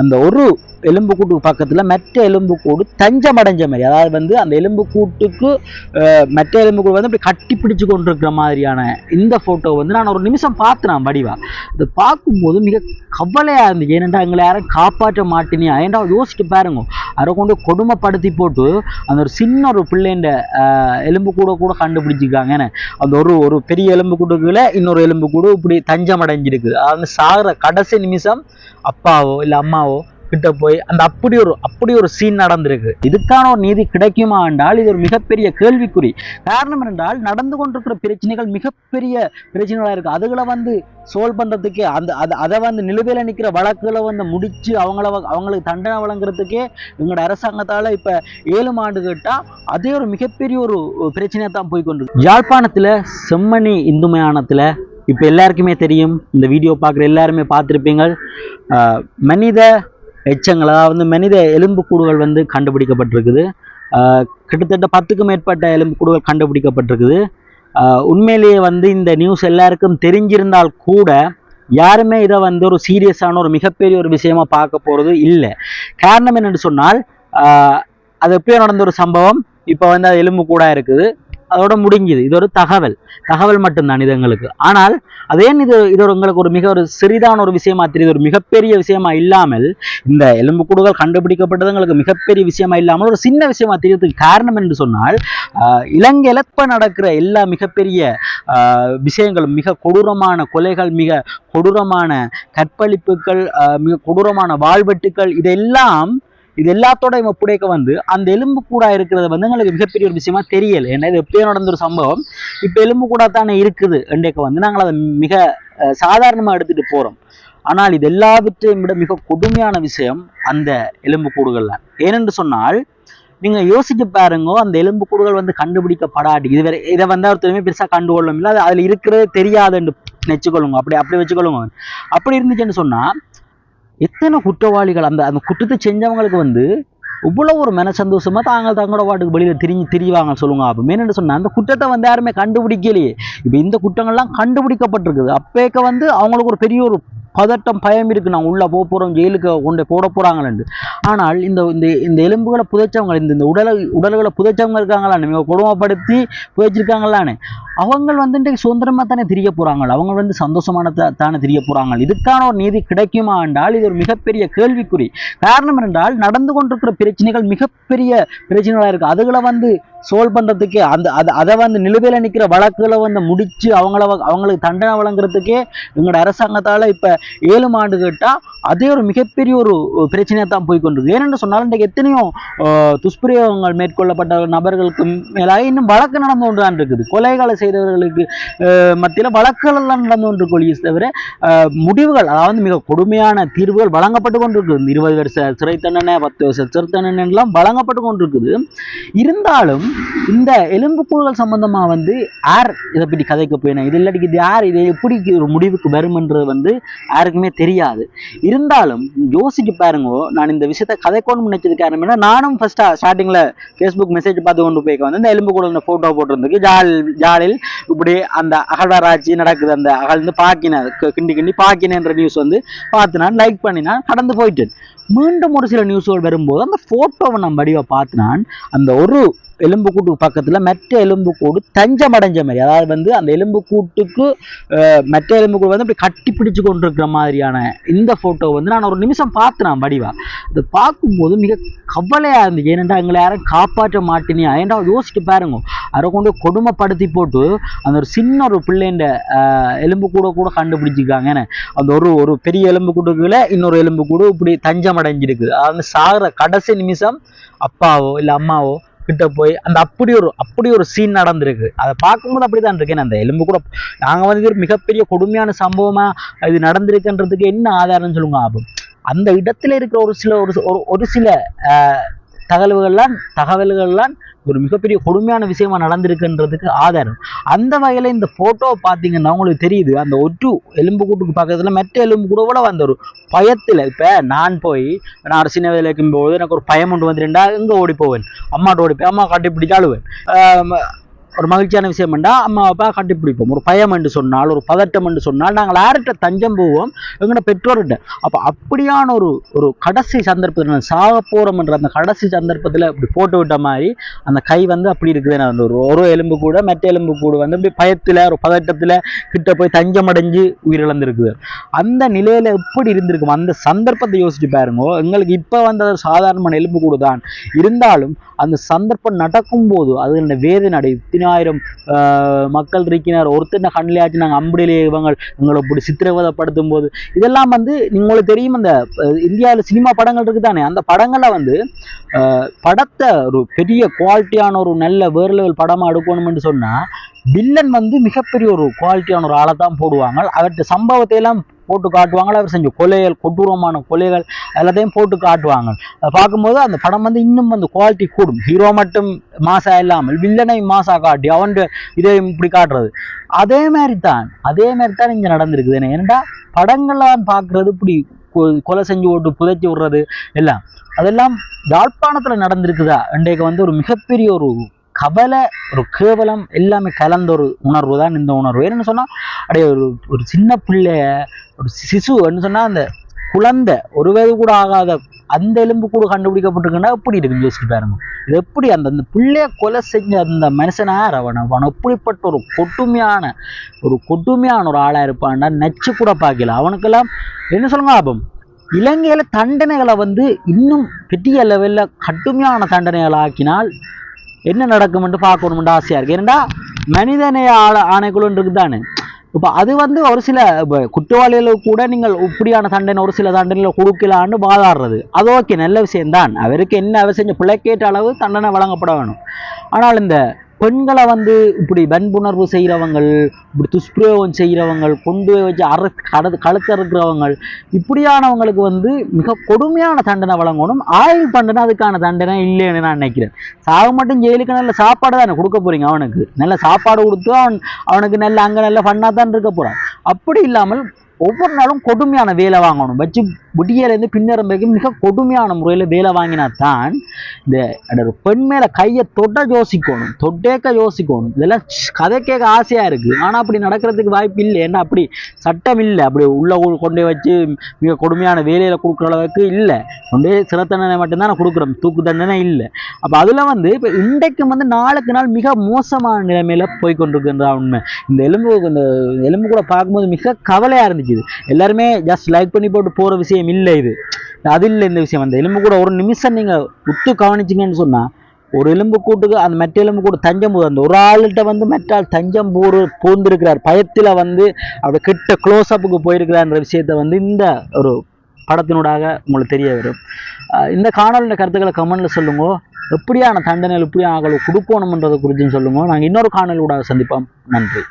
அந்த ஒரு எலும்பு கூட்டுக்கு பக்கத்தில் மற்ற எலும்பு கூடு தஞ்சம் அடைஞ்ச மாதிரி அதாவது வந்து அந்த எலும்பு கூட்டுக்கு மற்ற எலும்பு கூடு வந்து அப்படி கட்டி பிடிச்சு கொண்டிருக்கிற மாதிரியான இந்த ஃபோட்டோ வந்து நான் ஒரு நிமிஷம் பார்த்தேன் வடிவா. அது பார்க்கும்போது மிக கவலையாக இருந்துச்சு ஏனென்றா எங்களை யாரும் காப்பாற்ற மாட்டேனியா ஏன்டா யோசிச்சு பாருங்க. அதை கொண்டு கொடுமைப்படுத்தி போட்டு அந்த ஒரு சின்ன ஒரு பிள்ளைண்ட எலும்பு கூட கூட கண்டுபிடிச்சிருக்காங்க அந்த ஒரு ஒரு பெரிய எலும்பு கூடுக்குள்ள இன்னொரு எலும்பு கூடு இப்படி தஞ்சம் அடைஞ்சிருக்கு அந்த சாகிற கடைசி நிமிஷம் அப்பாவோ இல்லை அம்மாவோ கிட்ட போய் அந்த அப்படி ஒரு அப்படி ஒரு சீன் நடந்திருக்கு. இதுக்கான ஒரு நீதி கிடைக்குமா என்றால் இது ஒரு மிகப்பெரிய கேள்விக்குறி. காரணம் என்றால் நடந்து கொண்டிருக்கிற பிரச்சனைகள் மிகப்பெரிய பிரச்சனைகளாக இருக்கு. அதுகளை வந்து சோல்வ் பண்ணுறதுக்கே அந்த அதை அதை வந்து நிலுவையில் நிற்கிற வழக்குகளை வந்து முடித்து அவங்கள வ- அவங்களுக்கு தண்டனை வழங்குறதுக்கே எங்களோட அரசாங்கத்தால் இப்போ ஏழு ஆண்டு கேட்டால் அதே ஒரு மிகப்பெரிய ஒரு பிரச்சனையாக தான் போய் யாழ்ப்பாணத்தில் செம்மணி இந்து மயானத்தில் இப்போ எல்லாருக்குமே தெரியும். இந்த வீடியோ பார்க்குற எல்லாருமே பார்த்துருப்பீங்க. மனித எச்சங்கள் அதாவது மனித எலும்புக்கூடுகள் வந்து கண்டுபிடிக்கப்பட்டிருக்குது. கிட்டத்தட்ட பத்துக்கும் மேற்பட்ட எலும்புக்கூடுகள் கண்டுபிடிக்கப்பட்டிருக்குது. உண்மையிலேயே வந்து இந்த நியூஸ் எல்லாருக்கும் தெரிஞ்சிருந்தால் கூட யாருமே இதை வந்து ஒரு சீரியஸான ஒரு மிகப்பெரிய ஒரு விஷயமா பார்க்க போகிறது இல்லை. காரணம் என்னென்னு சொன்னால் அது எப்படியோ நடந்த ஒரு சம்பவம். இப்போ வந்து அது எலும்பு கூட இருக்குது. அதோட முடிஞ்சுது. இது ஒரு தகவல். தகவல் மட்டும்தான் இது எங்களுக்கு ஆனால் அதே இது இது ஒரு உங்களுக்கு ஒரு மிக ஒரு சிறிதான ஒரு விஷயமா தெரியுது. ஒரு மிகப்பெரிய விஷயமா இல்லாமல் இந்த எலும்புக்கூடுகள் கண்டுபிடிக்கப்பட்டது எங்களுக்கு மிகப்பெரிய விஷயமா இல்லாமல் ஒரு சின்ன விஷயமா தெரியறதுக்கு காரணம் என்று சொன்னால் ஆஹ் நடக்கிற எல்லா மிகப்பெரிய விஷயங்களும் மிக கொடூரமான கொலைகள் மிக கொடூரமான கற்பழிப்புகள் மிக கொடூரமான வாழ்வெட்டுக்கள் இதெல்லாம் இது எல்லாத்தோட ஒப்படைக்க வந்து அந்த எலும்பு கூடா இருக்கிறது வந்து எங்களுக்கு மிகப்பெரிய ஒரு விஷயமா தெரியல. ஏன்னா இது எப்பயோ நடந்த ஒரு சம்பவம். இப்ப எலும்பு கூட தானே இருக்குது என்றைக்கு வந்து நாங்கள் அதை மிக சாதாரணமாக சாதாரணமா எடுத்துட்டு போறோம். ஆனால் இது எல்லாவற்றையும் விட மிக கொடுமையான விஷயம் அந்த எலும்பு கூடுகள்ல. ஏனென்று சொன்னால் நீங்க யோசிச்சு பாருங்க அந்த எலும்பு கூடுகள் வந்து கண்டுபிடிக்கப்படாது. இது வேற இதை வந்து ஒருத்தருமே பெருசா கண்டுகொள்ளும் இல்லை. அது அதுல இருக்கிறதே தெரியாதுன்னு வச்சுக்கொள்ளுங்க அப்படி அப்படி வச்சுக்கொள்ளுங்க. அப்படி இருந்துச்சுன்னு சொன்னா எத்தனை குற்றவாளிகள் அந்த அந்த குற்றத்தை செஞ்சவங்களுக்கு வந்து இவ்வளவு ஒரு மன சந்தோஷமா தாங்கள் தங்களோட வாட்டுக்கு வெளியில் திரிஞ்சு திரிவாங்க சொல்லுங்க அப்போ. என்ன சொன்ன அந்த குற்றத்தை வந்து யாருமே கண்டுபிடிக்கலையே. இப்போ இந்த குற்றங்கள்லாம் கண்டுபிடிக்கப்பட்டிருக்குது. அப்பேக்க வந்து அவங்களுக்கு ஒரு பெரிய ஒரு பதட்டம் பயம் இருக்கு. நான் உள்ள போக போறோம் ஜெயிலுக்கு கொண்டு போட போறாங்களேன்னு ஆனால் இந்த இந்த இந்த எலும்புகளை புதைச்சவங்க இந்த இந்த உடலை உடல்களை புதைச்சவங்க இருக்காங்களான்னு மிக கொடுமைப்படுத்தி புதைச்சிருக்காங்களான்னு அவங்க வந்துட்டு சுதந்திரமாக சுதந்திரமா தானே தெரிய போறாங்க. அவங்க வந்து சந்தோஷமான தானே தெரிய போறாங்க. இதுக்கான ஒரு நீதி கிடைக்குமா என்றால் இது ஒரு மிகப்பெரிய கேள்விக்குறி. காரணம் என்றால் நடந்து கொண்டிருக்கிற பிரச்சனைகள் மிகப்பெரிய பிரச்சனைகளாக இருக்கு. அதுகளை வந்து சோல்வ் பண்ணுறதுக்கே அந்த அதை அதை வந்து நிலுவையில் நிற்கிற வழக்குகளை வந்து முடித்து அவங்கள வ- அவங்களுக்கு தண்டனை வழங்குறதுக்கே எங்களோட அரசாங்கத்தால் இப்போ ஏழு ஆண்டு கேட்டால் அதே ஒரு மிகப்பெரிய ஒரு பிரச்சனையாக தான் போய் கொண்டிருக்கு ஏனென்று சொன்னால் இன்றைக்கு எத்தனையோ துஷ்பிரயோகங்கள் மேற்கொள்ளப்பட்ட நபர்களுக்கு மேலாக இன்னும் வழக்கு நடந்து கொண்டு தான் இருக்குது. கொலைகளை செய்தவர்களுக்கு மத்தியில் வழக்குகள் எல்லாம் நடந்து கொண்டு கொள்ளியே தவிர முடிவுகள் அதாவது மிக கொடுமையான தீர்வுகள் வழங்கப்பட்டு கொண்டிருக்குது. இருபது வருஷ சிறை தண்டனை பத்து வருஷ சிறை தண்டனை எல்லாம் வழங்கப்பட்டு கொண்டிருக்குது. இருந்தாலும் இந்த எலும்புக்கூடுகள் சம்பந்தமாக வந்து யார் இதை பற்றி கதைக்க போயினா? இது இல்லாட்டி இது யார் இதை எப்படி ஒரு முடிவுக்கு வரும்ன்றது வந்து யாருக்குமே தெரியாது. இருந்தாலும் யோசிச்சு பாருங்க நான் இந்த விஷயத்த கதைக்கோன்னு நினைச்சது காரணம் நானும் ஃபஸ்ட்டாக ஸ்டார்டிங்ல ஃபேஸ்புக் மெசேஜ் பார்த்து கொண்டு போய்க்க வந்து இந்த எலும்பு கூட போட்டோ போட்டிருந்துக்கு ஜால் ஜாலில் இப்படி அந்த அகழ்வாராய்ச்சி நடக்குது. அந்த அகழ்ந்து பாக்கின கிண்டி கிண்டி பாக்கினேன்ற நியூஸ் வந்து பார்த்து நான் லைக் பண்ணி நான் கடந்து போயிட்டேன். மீண்டும் ஒரு சில நியூஸ்கள் வரும்போது அந்த போட்டோவை நான் வடிவை பார்த்து நான் அந்த ஒரு எலும்பு கூட்டுக்கு பக்கத்துல மற்ற எலும்புக்கூடு தஞ்சம் அடைஞ்ச மாதிரி. அதாவது வந்து அந்த எலும்புக்கூட்டுக்கு மெட்ட எலும்புக்கூடு மற்ற வந்து அப்படி கட்டி பிடிச்சு கொண்டிருக்கிற மாதிரியான இந்த ஃபோட்டோ வந்து நான் ஒரு நிமிஷம் பார்த்தேன் வடிவா. அது பார்க்கும்போது மிக கவலையாக இருந்துச்சு ஏனென்றா எங்களை யாரும் காப்பாற்ற மாட்டேனியா ஏன்டா யோசிச்சு பாருங்க. அதை கொண்டு கொடுமைப்படுத்தி போட்டு அந்த ஒரு சின்ன ஒரு பிள்ளைண்ட எலும்பு கூட கூட கண்டுபிடிச்சிருக்காங்க. அந்த ஒரு ஒரு பெரிய எலும்பு கூட்டுக்குள்ள இன்னொரு எலும்பு கூட இப்படி தஞ்சம் அடைஞ்சிருக்குது அதாவது சாகிற கடைசி நிமிஷம் அப்பாவோ இல்லை அம்மாவோ கிட்ட போய் அந்த அப்படி ஒரு அப்படி ஒரு சீன் நடந்திருக்கு. அதை பார்க்கும்போது அப்படிதான் இருக்கேன் அந்த எலும்பு கூட நாங்க வந்து ஒரு மிகப்பெரிய கொடுமையான சம்பவமா இது நடந்திருக்குன்றதுக்கு என்ன ஆதாரம்னு சொல்லுங்க ஆகும் அந்த இடத்துல இருக்கிற ஒரு சில ஒரு ஒரு- சில தகவல்கள்லாம் தகவல்கள்லாம் ஒரு மிகப்பெரிய கொடுமையான விஷயமா நடந்திருக்குன்றதுக்கு ஆதாரம். அந்த வகையில் இந்த ஃபோட்டோ பார்த்தீங்கன்னா உங்களுக்கு தெரியுது. அந்த ஒட்டு எலும்பு கூட்டுக்கு பக்கத்தில் மற்ற எலும்பு கூட கூட வந்துடும் ஒரு இப்போ நான் போய் நான் ஒரு சின்ன வயதில் இருக்கும்போது எனக்கு ஒரு பயம் ஒன்று வந்துருந்தா இங்கே ஓடி போவேன்? அம்மாட்ட ஓடி போய் அம்மா கட்டி பிடிச்சு ஒரு மகிழ்ச்சியான விஷயம் என்றால் அம்மா அப்பா கண்டுபிடிப்போம். ஒரு பயம் என்று சொன்னால் ஒரு பதட்டம் என்று சொன்னால் நாங்கள் யார்கிட்ட தஞ்சம் போவோம்? எங்களோட பெற்றோர்கிட்ட. அப்போ அப்படியான ஒரு ஒரு கடைசி சந்தர்ப்பத்தில் சாக போகிறோம் என்ற அந்த கடைசி சந்தர்ப்பத்தில் இப்படி போட்டு விட்ட மாதிரி அந்த கை வந்து அப்படி இருக்குது. அந்த ஒரு ஒரு எலும்பு கூட மற்ற எலும்பு கூட வந்து இப்படி பயத்தில் ஒரு பதட்டத்தில் கிட்ட போய் தஞ்சம் அடைஞ்சு உயிரிழந்திருக்குது. அந்த நிலையில் எப்படி இருந்திருக்கும்? அந்த சந்தர்ப்பத்தை யோசிச்சு பாருங்க. எங்களுக்கு இப்போ வந்த சாதாரணமான எலும்பு கூட தான் இருந்தாலும் அந்த சந்தர்ப்பம் நடக்கும்போது அது வேதனை அடை பதினாயிரம் மக்கள் இருக்கிறார். ஒருத்தர் கண்ணிலையாச்சு நாங்கள் அம்படியிலே இவங்க எங்களை இப்படி சித்திரவதைப்படுத்தும் போது இதெல்லாம் வந்து உங்களுக்கு தெரியும் அந்த இந்தியாவில் சினிமா படங்கள் இருக்குது தானே அந்த படங்களை வந்து ஆஹ், படத்தை ஒரு பெரிய குவாலிட்டியான ஒரு நல்ல வேறு லெவல் படமாக எடுக்கணும்னு சொன்னால் வில்லன் வந்து மிகப்பெரிய ஒரு குவாலிட்டியான ஒரு ஆளை தான் போடுவாங்க. அவற்ற சம்பவத்தை எல்லாம் போட்டு காட்டுவாங்க அவர் செஞ்ச கொலைகள் கொடூரமான கொலைகள் எல்லாத்தையும் போட்டு காட்டுவாங்க. அதை பார்க்கும்போது அந்த படம் வந்து இன்னும் வந்து குவாலிட்டி கூடும். ஹீரோ மட்டும் மாசா இல்லாமல் வில்லனை மாசா காட்டி அவன் இதை இப்படி காட்டுறது. அதே மாதிரி தான் அதே மாதிரி தான் இங்கே நடந்திருக்குது. ஏன்னா படங்கள்லாம் பார்க்குறது இப்படி கொ- கொலை செஞ்சு ஓட்டு புதைச்சி விடுறது எல்லாம். அதெல்லாம் யாழ்ப்பாணத்தில் நடந்திருக்குதா? இன்றைக்கு வந்து ஒரு மிகப்பெரிய ஒரு கவலை ஒரு கேவலம் எல்லாமே கலந்த ஒரு உணர்வு தான் இந்த உணர்வு. என்னன்னு சொன்னால் அப்படியே ஒரு ஒரு சின்ன பிள்ளைய ஒரு சிசு சொன்னால் அந்த குழந்தை ஒரு வயது கூட ஆகாத அந்த எலும்பு கூட கண்டுபிடிக்கப்பட்டிருக்குன்னா எப்படி இருக்குன்னு யோசிச்சு பாருங்க. இது எப்படி அந்த அந்த பிள்ளைய கொலை செஞ்ச அந்த மனுஷனார் அவன் அவன் எப்படிப்பட்ட ஒரு கொட்டுமையான ஒரு கொட்டுமையான ஒரு ஆளாக இருப்பான்னா நச்சு கூட பார்க்கல. அவனுக்கெல்லாம் என்ன சொல்லுங்க ஆபம் இலங்கையில் தண்டனைகளை வந்து இன்னும் பெரிய லெவலில் கடுமையான தண்டனைகளை ஆக்கினால் என்ன நடக்கும்னு பார்க்கணும்னு ஆசையாக இருக்குது ஏன்னா மனிதனே ஆள ஆணைக்குழு இப்போ அது வந்து ஒரு சில இப்போ குற்றவாளிகளுக்கு கூட நீங்கள் இப்படியான தண்டனை ஒரு சில தண்டனையில் கொடுக்கலான்னு வாதாடுறது. அது ஓகே நல்ல விஷயம்தான். அவருக்கு என்ன அவர் செஞ்ச பிழைக்கேற்ற அளவு தண்டனை வழங்கப்பட வேணும். ஆனால் இந்த பெண்களை வந்து இப்படி வன்புணர்வு செய்கிறவங்க இப்படி துஷ்பிரயோகம் செய்கிறவங்க கொண்டு வச்சு அறு கடு கழுத்தறுக்கிறவங்க இப்படியானவங்களுக்கு வந்து மிக கொடுமையான தண்டனை வழங்கணும். ஆயுள் தண்டனை அதுக்கான தண்டனை இல்லைன்னு நான் நினைக்கிறேன். சாவு மட்டும் ஜெயிலுக்கு நல்ல சாப்பாடு தானே கொடுக்க போறீங்க அவனுக்கு. நல்ல சாப்பாடு கொடுத்து அவன் அவனுக்கு நல்ல அங்கே நல்ல ஃபன்னாக தான் இருக்க போகிறான் அப்படி இல்லாமல் ஒவ்வொரு நாளும் கொடுமையான வேலை வாங்கணும். வச்சு விடியலேருந்து பின்னரம் வரைக்கும் மிக கொடுமையான முறையில் வேலை வாங்கினா தான் இந்த ஒரு பெண் மேலே கையை தொட்ட யோசிக்கணும். தொட்டேக்க யோசிக்கணும். இதெல்லாம் கதை கேட்க ஆசையாக இருக்குது ஆனால் அப்படி நடக்கிறதுக்கு வாய்ப்பு இல்லை. ஏன்னா அப்படி சட்டம் இல்லை. அப்படி உள்ள உ- கொண்டு வச்சு மிக கொடுமையான வேலையில் கொடுக்குற அளவுக்கு இல்லை. கொண்டே போய் சிறை தண்டனை மட்டும்தான் கொடுக்குறோம். தூக்கு தண்டனை இல்லை. அப்போ அதில் வந்து இப்போ இன்றைக்கும் வந்து நாளுக்கு நாள் மிக மோசமான நிலைமையில் போய் உண்மை. இந்த எலும்பு இந்த எலும்பு கூட பார்க்கும்போது மிக கவலையாக இருந்துச்சு. இது. எல்லாருமே ஜஸ்ட் லைக் பண்ணி போட்டு போகிற விஷயம் இல்லை இது. அது இல்லை இந்த விஷயம். அந்த எலும்பு கூட ஒரு நிமிஷம் நீங்கள் உத்து கவனிச்சிங்கன்னு சொன்னால் ஒரு எலும்பு கூட்டுக்கு அந்த மெட்ட எலும்பு கூட தஞ்சம் போது அந்த ஒரு ஆள்கிட்ட வந்து மெட்டால் தஞ்சம் பூர் பூந்திருக்கிறார். பயத்தில் வந்து அப்படி கிட்ட க்ளோஸ் அப்புக்கு போயிருக்கிறார்ன்ற விஷயத்தை வந்து இந்த ஒரு படத்தினூடாக உங்களுக்கு தெரிய வரும். இந்த காணொலியின் கருத்துக்களை கமெண்டில் சொல்லுங்க. எப்படியான தண்டனை எப்படியான ஆகலை கொடுக்கணுமன்றதை குறித்தும் சொல்லுங்க. நாங்கள் இன்னொரு காணொலி சந்திப்போம். நன்றி.